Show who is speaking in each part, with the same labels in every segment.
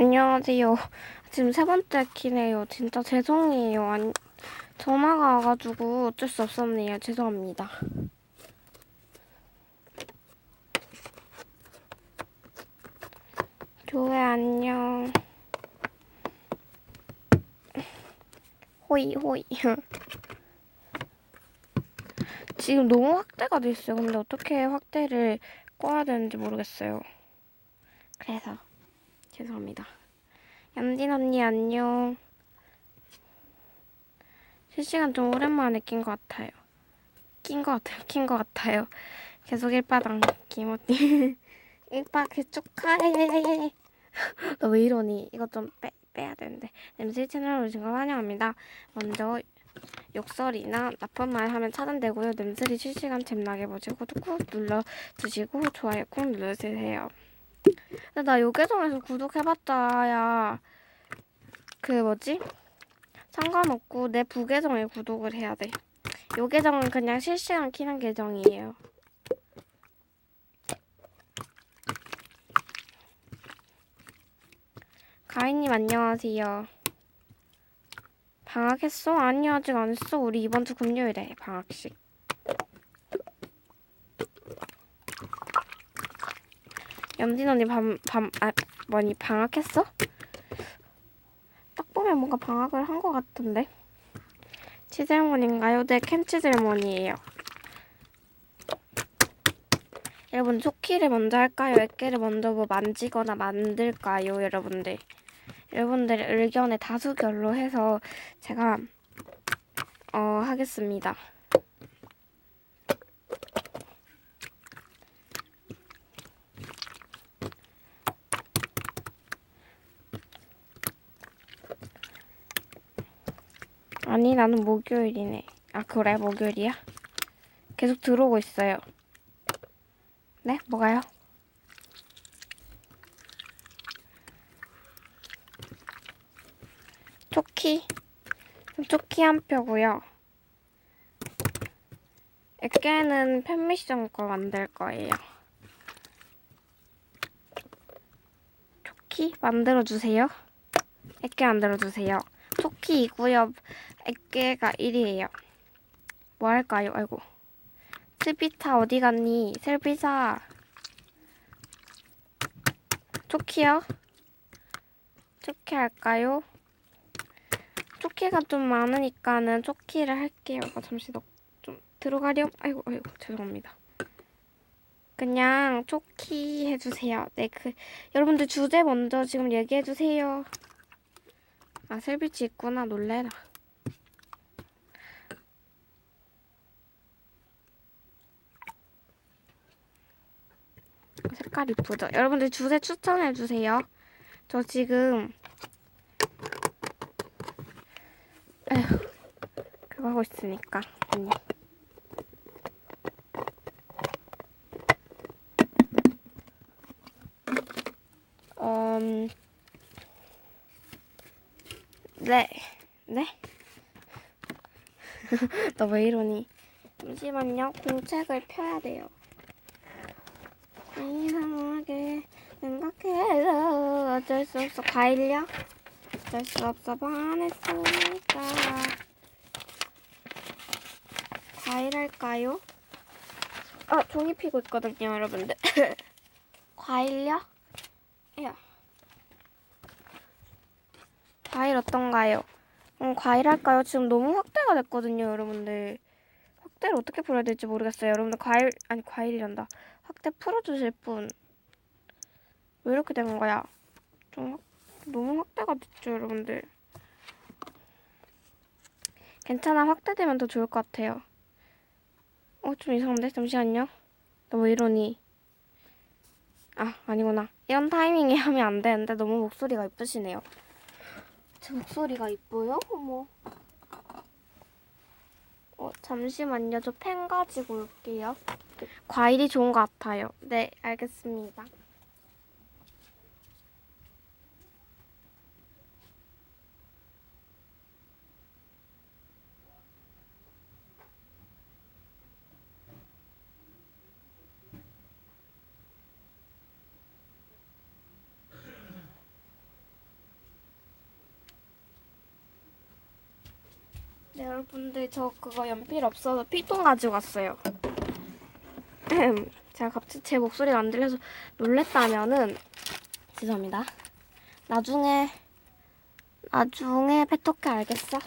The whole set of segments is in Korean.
Speaker 1: 안녕하세요. 지금 세 번째 키네요. 진짜 죄송해요. 안, 전화가 와가지고 어쩔 수 없었네요. 죄송합니다. 교회 안녕. 호이 호이. 지금 너무 확대가 돼 있어요. 근데 어떻게 확대를 꺼야 되는지 모르겠어요. 그래서 죄송합니다. 얌딘 언니 안녕. 실시간 좀 오랜만에 낀 것 같아요. 낀 것 같아요. 낀 것 같아요. 계속 일바당 김언니. 일바그 축하해. 너 왜 이러니? 이거 좀 빼, 빼야 되는데. 냄새 채널 오신 걸 환영합니다. 먼저 욕설이나 나쁜 말 하면 차단되고요. 냄새리 실시간 잼나게 보시고 꾹 눌러주시고 좋아요 꾹 눌러주세요. 나 요계정에서 구독해봤자야 그 뭐지? 상관없고 내 부계정에 구독을 해야 돼. 요 계정은 그냥 실시간 키는 계정이에요. 가인님 안녕하세요. 방학했어? 아니 아직 안 했어. 우리 이번 주 금요일에 방학식. 염진 언니 밤, 밤, 아, 뭐니, 방학했어? 딱 보면 뭔가 방학을 한 것 같은데? 치즈할머니인가요? 네, 캠치즈할머니예요. 여러분, 초키를 먼저 할까요? 액계를 먼저 뭐 만지거나 만들까요? 여러분들. 여러분들의 의견에 다수결로 해서 제가, 어, 하겠습니다. 아니 나는 목요일이네. 아 그래 목요일이야? 계속 들어오고 있어요. 네? 뭐가요? 초키 초키 한 표고요. 액계는 팬미션 거 만들 거예요. 초키 만들어 주세요. 액계 만들어 주세요. 2구요. 액계가 1이에요. 뭐 할까요? 아이고. 슬비타 어디 갔니? 슬비사. 토끼요? 토끼 할까요? 토끼가 좀 많으니까는 토끼를 할게요. 아, 잠시 너 좀 들어가렴. 아이고, 아이고, 죄송합니다. 그냥 토끼 해주세요. 네, 그, 여러분들 주제 먼저 지금 얘기해주세요. 아, 셀비치 있구나. 놀래라. 색깔 이쁘죠? 여러분들 주제 추천해주세요. 저 지금 에휴, 그거 하고 있으니까. 아니. 음, 네, 네? 너 왜 이러니? 잠시만요. 공책을 펴야 돼요. 이상하게 생각해서 어쩔 수 없어. 과일요? 어쩔 수 없어. 반했으니까. 과일 할까요? 아, 종이 피고 있거든요, 여러분들. 과일요? 야. 과일 어떤가요? 음, 과일 할까요? 지금 너무 확대가 됐거든요, 여러분들. 확대를 어떻게 풀어야 될지 모르겠어요. 여러분들 과일, 아니, 과일이란다. 확대 풀어주실 분. 왜 이렇게 된 거야? 좀 확, 너무 확대가 됐죠, 여러분들. 괜찮아, 확대되면 더 좋을 것 같아요. 어, 좀 이상한데? 잠시만요. 너왜 이러니? 아, 아니구나. 이런 타이밍에 하면 안 되는데 너무 목소리가 이쁘시네요. 제 목소리가 이뻐요? 어머. 어, 잠시만요. 저 펜 가지고 올게요. 과일이 좋은 것 같아요. 네, 알겠습니다. 여러분들 저 그거 연필 없어서 필통 가지고 왔어요. 제가 갑자기 제 목소리가 안 들려서 놀랬다면은 죄송합니다. 나중에 나중에 패토케 알겠어?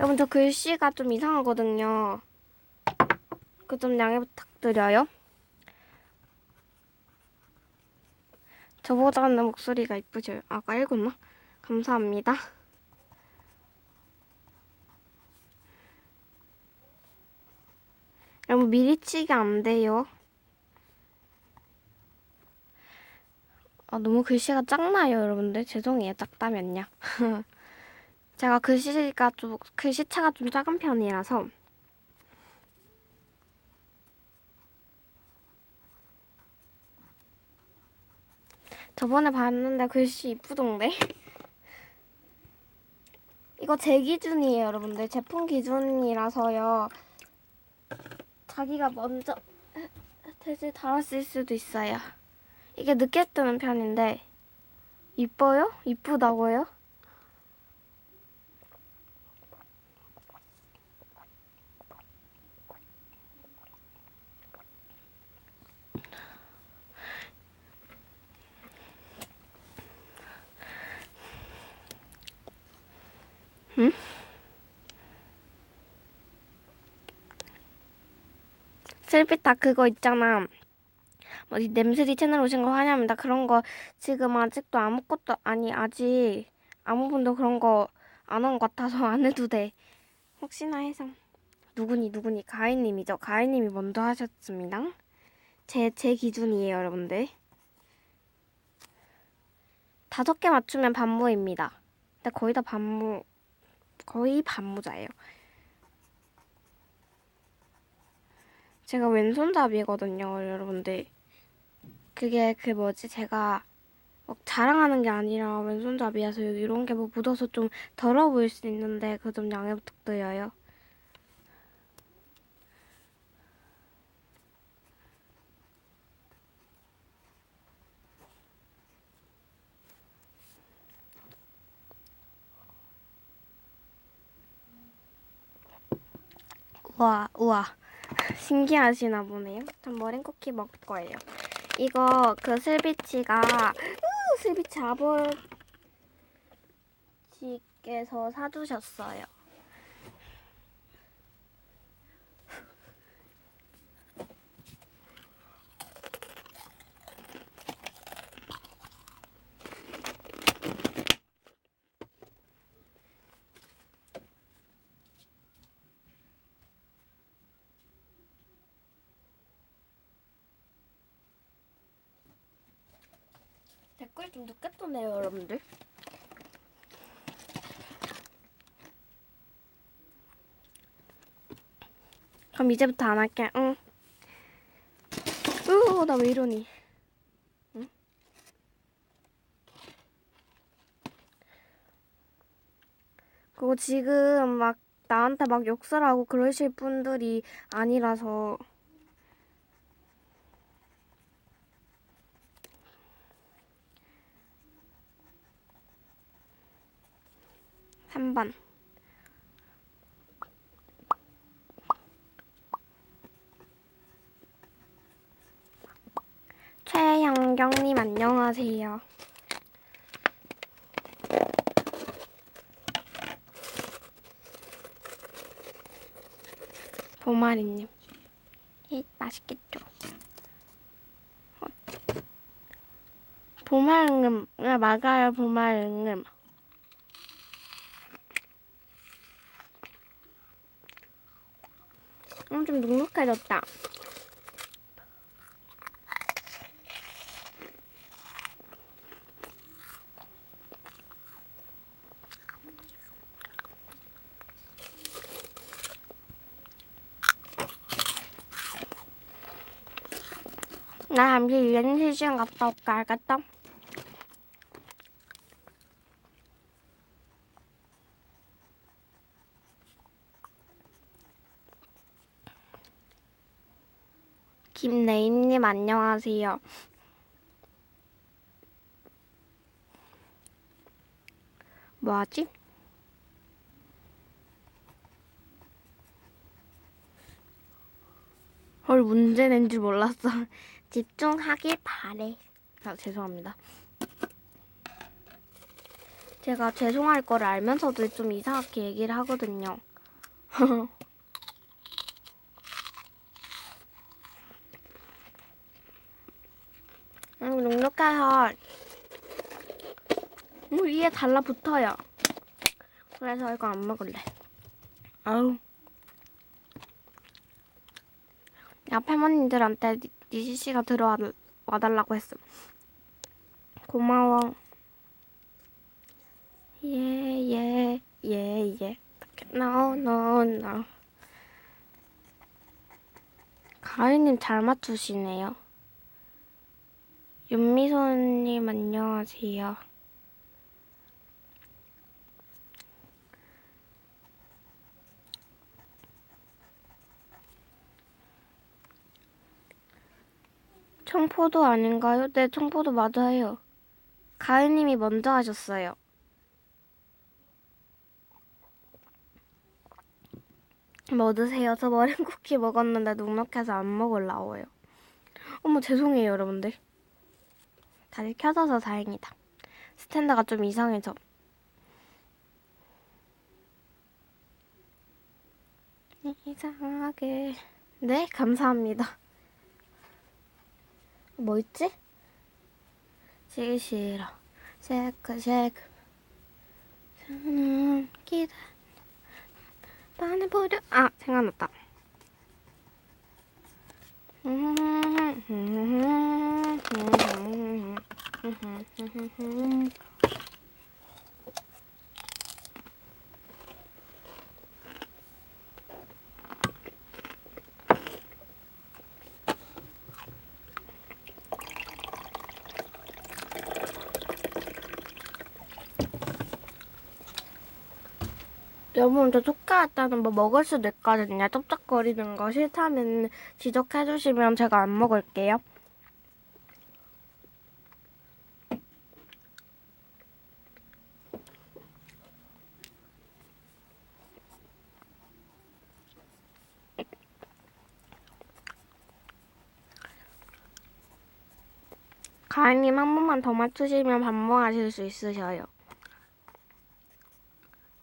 Speaker 1: 여러분 저 글씨가 좀 이상하거든요. 그 좀 양해 부탁드려요. 저보다는 목소리가 이쁘죠? 아까 읽었나? 감사합니다. 여러분 미리 치기 안 돼요. 아, 너무 글씨가 작나요, 여러분들? 죄송해요, 작다면요. 제가 글씨가 좀 글씨차가 좀 작은 편이라서 저번에 봤는데 글씨 이쁘던데. 이거 제 기준이에요, 여러분들. 제품 기준이라서요. 자기가 먼저 대신 달았을 수도 있어요. 이게 늦게 뜨는 편인데 이뻐요? 이쁘다고요? 응? 슬피타 그거 있잖아. 어디 냄새리 채널 오신 거 환영합니다. 그런 거 지금 아직도 아무것도 아니 아직 아무 분도 그런 거 안 한 것 같아서 안 해도 돼. 혹시나 해서 누구니 누구니 가희님이죠. 가희님이 먼저 하셨습니다. 제제 기준이에요, 여러분들. 다섯 개 맞추면 반무입니다. 근데 거의 다 반무 거의 반무자예요. 제가 왼손잡이거든요, 여러분들. 그게 그 뭐지 제가 막 자랑하는 게 아니라 왼손잡이라서 여기 이런 게 뭐 묻어서 좀 더러워 보일 수 있는데 그 좀 양해 부탁드려요. 우와 우와 신기하시나 보네요. 전 머랭 쿠키 먹을 거예요. 이거 그 슬비치가 으, 슬비치 아버지께서 사주셨어요. 늦게 뜨네요, 여러분들. 그럼 이제부터 안 할게. 응. 으, 나왜 이러니? 응? 그거 지금 막 나한테 막 욕설하고 그러실 분들이 아니라서 삼번 최영경님 안녕하세요. 보마리님, 이 맛있겠죠? 어. 보말응음, 아, 맞아요, 보말응음. 음, 좀 눅눅해졌다. 나 잠시 유연실 시간 갔다 올까, 알겠다? 김네임님 안녕하세요. 뭐하지? 헐 문제 낸 줄 몰랐어. 집중하길 바래. 아, 죄송합니다. 제가 죄송할 거를 알면서도 좀 이상하게 얘기를 하거든요. 음, 눅눅해서 음, 위에 달라붙어요. 그래서 이거 안 먹을래. 아우. 옆 할머님들한테 니- 니시 씨가 들어와 와달라고 했음. 고마워. 예, 예, 예, 예. No, no. 가은님 잘 맞추시네요. 윤미소님 안녕하세요. 청포도 아닌가요? 네, 청포도 맞아요. 가은님이 먼저 하셨어요. 뭐 드세요? 저 머랭 쿠키 먹었는데 눅눅해서 안 먹을라고요. 어머 죄송해요 여러분들. 다들 켜져서 다행이다. 스탠드가 좀 이상해서. 이상하게. 네 감사합니다. 뭐 있지? 시기 싫어. 쉐크 쉐크. 저는 기다. 나는 버려. 아 생각났다. Mm-hmm. mm-hmm. mm-hmm. mm-hmm. 여러분 저 촉각했다는 뭐 먹을 수도 있거든요. 쩝쩝거리는 거 싫다면 지적해 주시면 제가 안 먹을게요. 가은님 한 번만 더 맞추시면 반봉하실 수 있으셔요.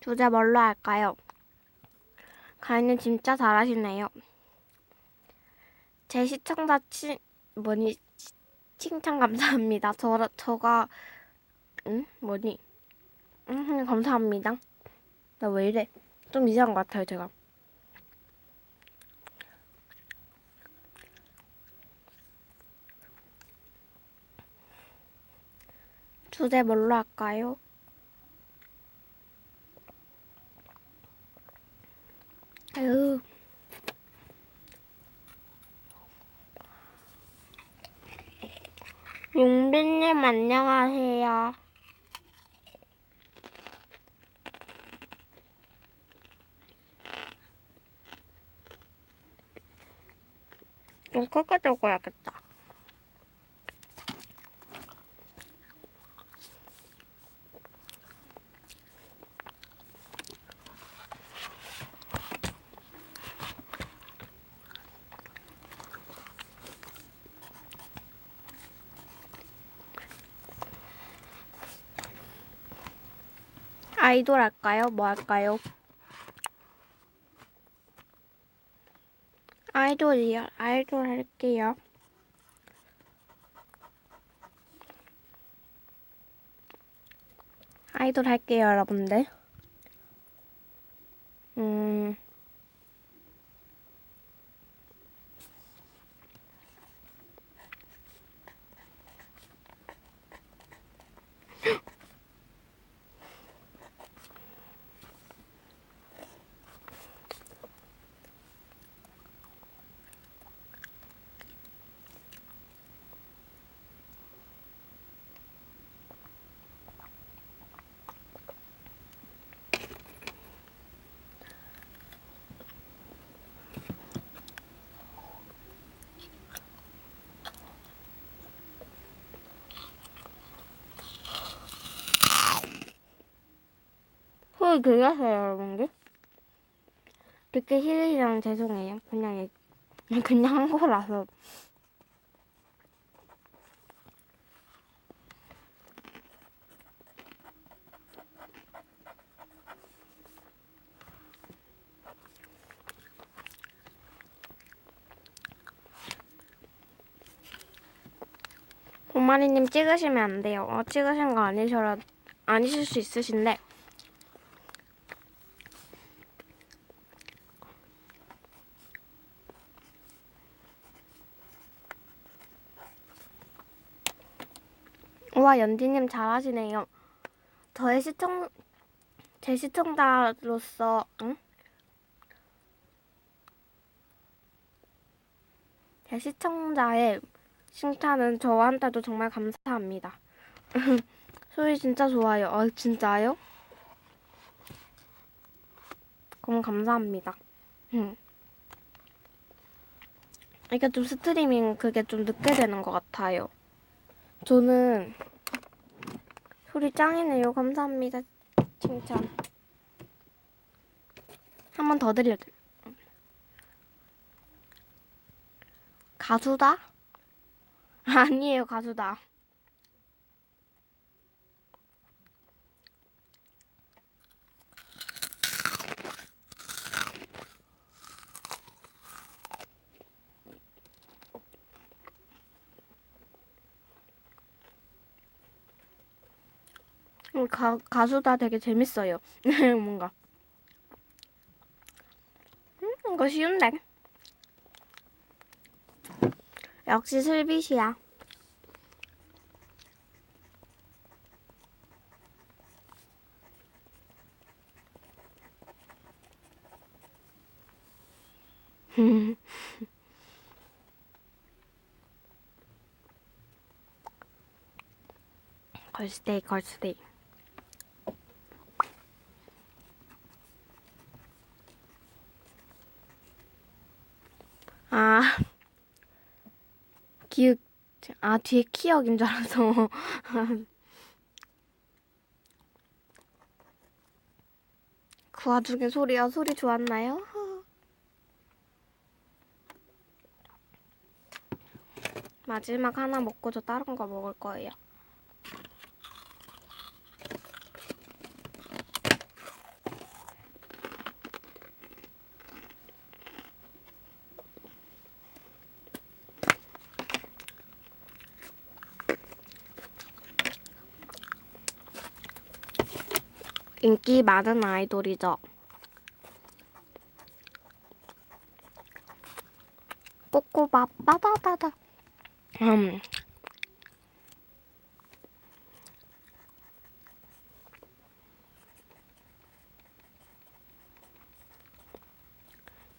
Speaker 1: 주제 뭘로 할까요? 가인님 진짜 잘하시네요. 제 시청자 치 뭐니 치- 칭찬 감사합니다. 저 저가 응 뭐니 응 감사합니다. 나 왜 이래? 좀 이상한 것 같아요 제가. 주제 뭘로 할까요? 아유. 용빈님 안녕하세요. 좀 크게 적어야겠다. 아이돌 할까요? 뭐 할까요? 아이돌이요. 아이돌 할게요. 아이돌 할게요, 여러분들. 목소리 들렸어요, 여러분들? 듣기 싫으시면 죄송해요. 그냥, 얘- 그냥 한 거라서. 보마리님 찍으시면 안 돼요. 어, 찍으신 거 아니셔라, 아니실 수 있으신데. 와, 연지님 잘하시네요. 저의 시청, 제 시청자로서, 응? 제 시청자의 칭찬은 저한테도 정말 감사합니다. 소리 진짜 좋아요. 아, 진짜요? 그럼 감사합니다. 응. 이게 좀 스트리밍 그게 좀 늦게 되는 것 같아요. 저는 소리 짱이네요. 감사합니다. 칭찬. 한 번 더 들려드려. 가수다? 아니에요, 가수다. 음, 가, 가수 다 되게 재밌어요. 뭔가. 음, 이거 쉬운데. 역시 슬빗이야. 걸스데이, 걸스데이. 아, 기억, 아, 뒤에 키역인 줄 알아서. 그 와중에 소리야, 소리 좋았나요? 마지막 하나 먹고 저 다른 거 먹을 거예요. 인기 많은 아이돌이죠. 꼬꼬밥 빠다다다. 음.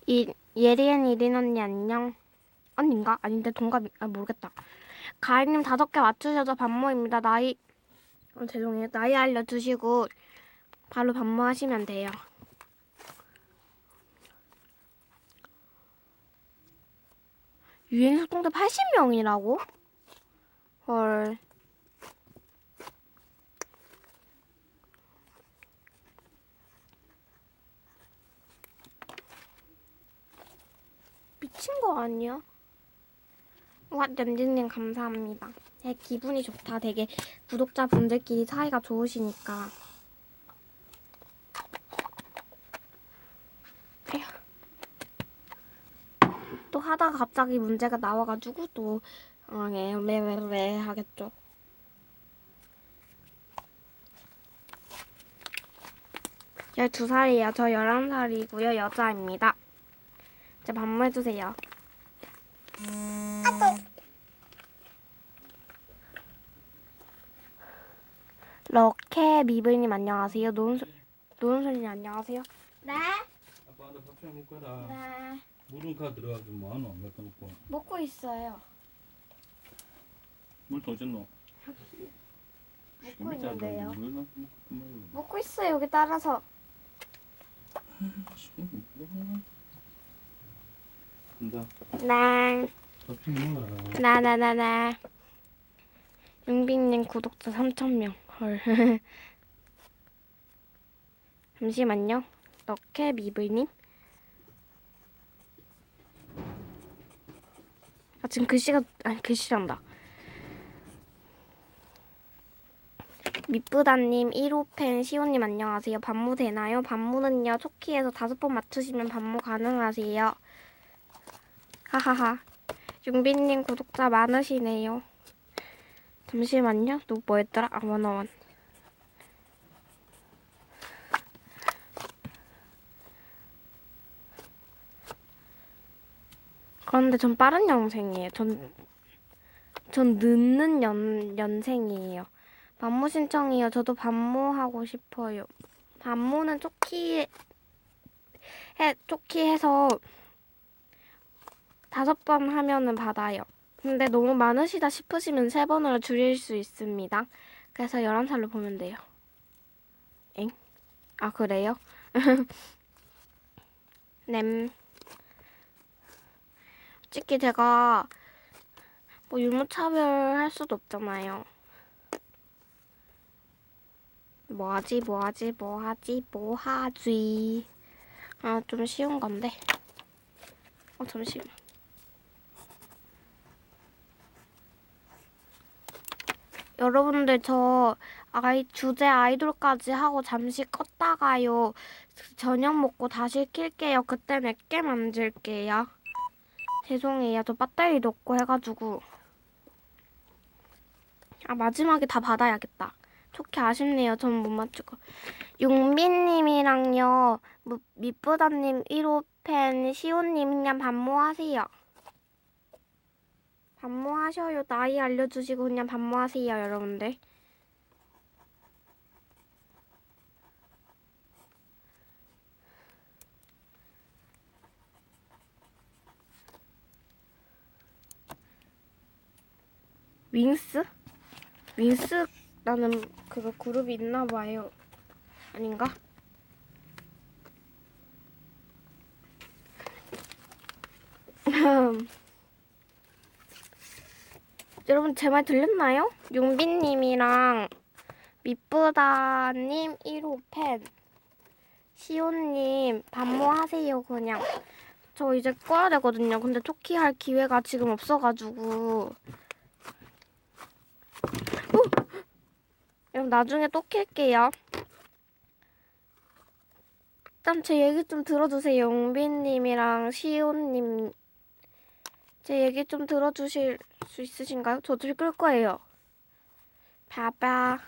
Speaker 1: 이 예리한 이린 언니 안녕. 언니인가? 아닌데 동갑이 아 모르겠다. 가인님 다섯 개 맞추셔서 반모입니다. 나이 어, 죄송해요. 나이 알려주시고 바로 반모하시면 돼요. 유엔 소통대 80명이라고? 헐. 미친 거 아니야? 와, 연진님 감사합니다. 되게 기분이 좋다. 되게 구독자분들끼리 사이가 좋으시니까. 또 하다가 갑자기 문제가 나와가지고 또 어, 예, 레레레 하겠죠. 열두 살이에요. 저 열한 살이고요. 여자입니다. 이제 반모해주세요. 럭케 미블님 안녕하세요. 노은솔 노은솔님 안녕하세요. 네.
Speaker 2: 아빠한테 밥좀 먹고 가라.
Speaker 1: 네.
Speaker 2: 물은 가 들어가서 뭐하노? 갖다 놓고.
Speaker 1: 먹고 있어요.
Speaker 2: 물더 줬노?
Speaker 1: 먹고 있는데요.
Speaker 2: 물 넣고 먹고
Speaker 1: 먹고 있어요. 여기 따라서.
Speaker 2: 간다.
Speaker 1: 네.
Speaker 2: 밥좀 먹어라.
Speaker 1: 나나나나. 용빈님 구독자 3,000명. 헐. 잠시만요. 넣게 미블님. 아 지금 글씨가 아니 글씨란다. 미쁘다님 1호 팬 시온님 안녕하세요. 반무 되나요? 반무는요 초키에서 다섯 번 맞추시면 반무 가능하세요. 하하하. 윤빈님 구독자 많으시네요. 잠시만요. 또 뭐였더라? 아 원어원. 그런데 전 빠른 연생이에요. 전, 전 늦는 연, 연생이에요. 반모 신청이요. 저도 반모하고 싶어요. 반모는 쪼키, 해, 쪼키 해서 다섯 번 하면은 받아요. 근데 너무 많으시다 싶으시면 세 번으로 줄일 수 있습니다. 그래서 11살로 보면 돼요. 엥? 아, 그래요? 냄. 솔직히 제가 뭐 유무차별 할 수도 없잖아요. 뭐하지 뭐하지 뭐하지 뭐하지. 아 좀 쉬운 건데. 어 잠시만. 여러분들 저 아이 주제 아이돌까지 하고 잠시 껐다가요. 저녁 먹고 다시 킬게요. 그때 몇개 만들게요 죄송해요 저 배터리도 없고 해가지고 아 마지막에 다 받아야겠다 좋게 아쉽네요. 전 못 맞추고. 용빈님이랑요, 무- 미쁘다님 1호 팬 시온님 그냥 반모하세요. 반모하셔요. 나이 알려주시고 그냥 반모하세요, 여러분들. 윙스? 윙스 나는 그거 그룹이 있나 봐요. 아닌가? 여러분 제 말 들렸나요? 용빈님이랑 미쁘다님 1호 팬 시온님 반모하세요 그냥 저 이제 꺼야 되거든요 근데 토끼 할 기회가 지금 없어가지고 그럼 나중에 또 킬게요. 일단 제 얘기 좀 들어주세요. 용빈님이랑 시온님. 제 얘기 좀 들어주실 수 있으신가요? 저줄끌 거예요. 봐봐.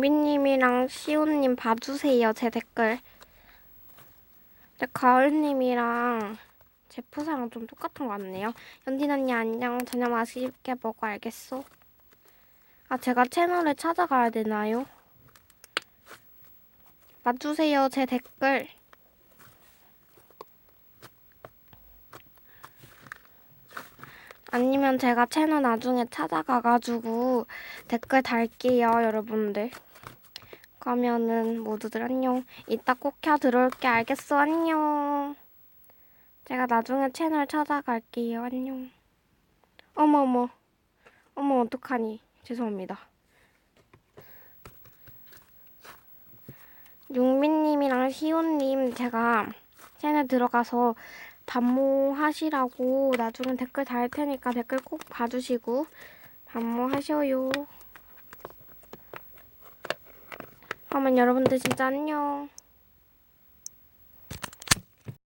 Speaker 1: 용빈님이랑 시온님 봐주세요. 제 댓글. 근데 가을님이랑 제 프사랑 좀 똑같은 것 같네요. 연진 언니 안녕. 저녁 맛있게 먹어 알겠어? 아 제가 채널에 찾아가야 되나요? 봐주세요. 제 댓글. 아니면 제가 채널 나중에 찾아가가지고 댓글 달게요, 여러분들. 그러면은 모두들 안녕. 이따 꼭 켜 들어올게. 알겠어? 안녕. 제가 나중에 채널 찾아갈게요. 안녕. 어머머. 어머, 어떡하니. 죄송합니다. 용민님이랑 시온님 제가 채널 들어가서 반모하시라고 나중에 댓글 달 테니까 댓글 꼭 봐주시고 반모하셔요. 그러면 여러분들 진짜 안녕.